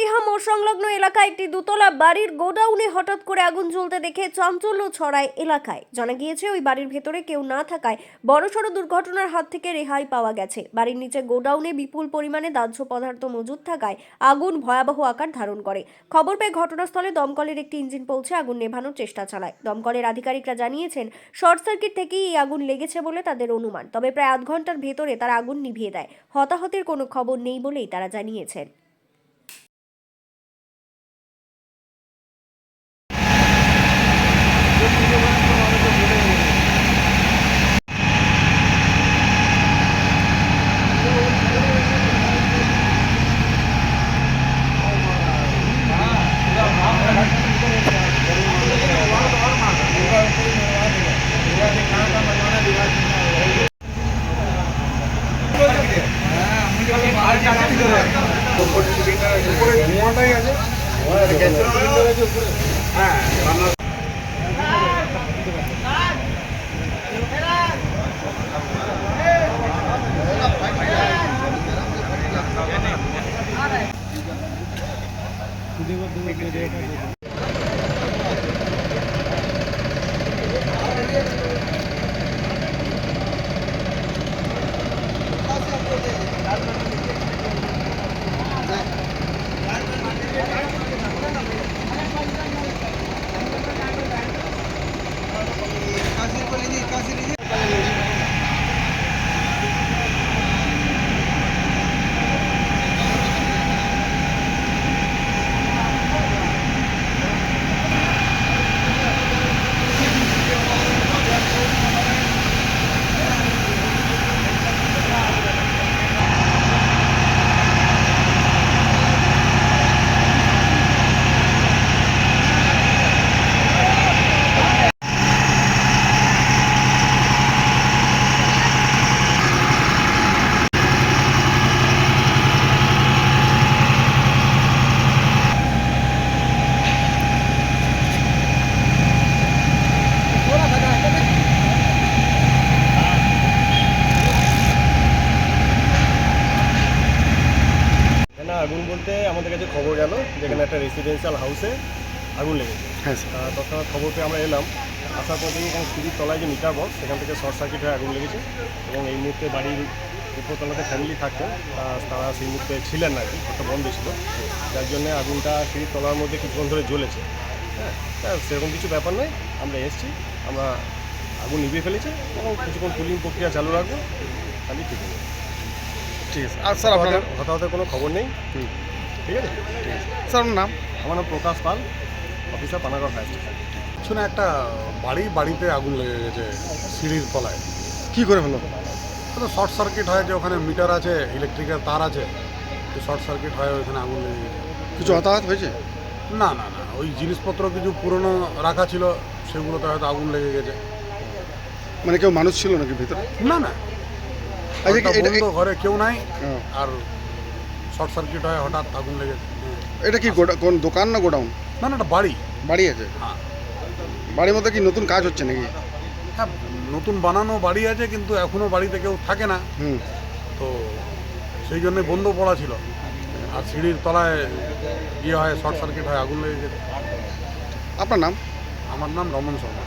পাতিহা মোড় সংলগ্ন এলাকায় একটি দোতলা বাড়ির গোডাউনে হঠাৎ করে আগুন জ্বলতে দেখে চাঞ্চল্য ছড়ায় এলাকায়। জানা গিয়েছে, ওই বাড়ির ভেতরে কেউ না থাকায় বড়সড় দুর্ঘটনার হাত থেকে রেহাই পাওয়া গেছে। বাড়ির নিচে গোডাউনে বিপুল পরিমাণে দাহ্য পদার্থ মজুদ থাকায় আগুন ভয়াবহ আকার ধারণ করে। খবর পেয়ে ঘটনাস্থলে দমকলের একটি ইঞ্জিন পৌঁছে আগুন নেভানোর চেষ্টা চালায়। দমকলের আধিকারিকরা জানিয়েছেন, শর্ট সার্কিট থেকেই এই আগুন লেগেছে বলে তাদের অনুমান, তবে প্রায় আধ ঘণ্টার ভেতরে তারা আগুন নিভিয়ে দেয়। হতাহতের কোনো খবর নেই বলেই তারা জানিয়েছেন। এখানে আগুন বলতে আমাদের কাছে খবর গেল যেখানে একটা রেসিডেন্সিয়াল হাউসে আগুন লেগেছে। হ্যাঁ তৎক্ষণাৎ খবর পেয়ে আমরা এলাম। আসার পর থেকে এখানে সিঁড়ির তলায় যে মিটার বক্স সেখান থেকে শর্ট সার্কিট হয়ে আগুন লেগেছে এবং এই মুহূর্তে বাড়ির উপরতলাতে ফ্যামিলি থাকতো তারা সেই মুহূর্তে ছিলেন না ঘরটা বন্ধ ছিল। যার জন্য আগুনটা সিঁড়ির তলার মধ্যে কিছুক্ষণ ধরে জ্বলেছে। হ্যাঁ সেরকম কিছু ব্যাপার নয় আমরা এসেছি আমরা আগুন নিভিয়ে ফেলেছি এবং কিছুক্ষণ কুলিং প্রক্রিয়া চালু রাখব তাহলেই ঠিক আছে ঠিক আছে। আর স্যার আপনার হতাহতের- কোনো খবর নেই। ঠিক আছে? স্যার নাম? আমার নাম Prakash Pal officer Panagarh fire station. পিছনে একটা বাড়ি বাড়িতে আগুন লেগে গেছে সিঁড়ির তলায়। কি করে হলো? শর্ট সার্কিট হয় যে ওখানে মিটার আছে ইলেকট্রিকের তার আছে। শর্ট সার্কিট হয় ওইখানে আগুন লেগে গেছে। কিছু হতাহত হয়েছে? না না না ওই জিনিসপত্র কিছু পুরনো রাখা ছিল সেগুলোতে হয়তো আগুন লেগে গেছে। মানে কেউ মানুষ ছিল নাকি ভিতরে? না না বন্ধ, ঘরে কেউ নাই হ্যাঁ। আর শর্ট সার্কিট হয় হঠাৎ আগুন হ্যাঁ। এটা কি কোন দোকান না গোডাউন? না না এটা বাড়ি। বাড়ি আছে? হ্যাঁ। বাড়ির মধ্যে কি নতুন কাজ হচ্ছে নাকি? হ্যাঁ নতুন বানানো বাড়ি আছে কিন্তু বাড়িতে কেউ থাকে না। তো সেই জন্যই বন্ধ পড়া ছিল। আর সিঁড়ির তলায় ইয়ে হয় শর্ট সার্কিট হয় আগুন লেগে গেছে আপনার নাম? আমার নাম রমন শর্মা।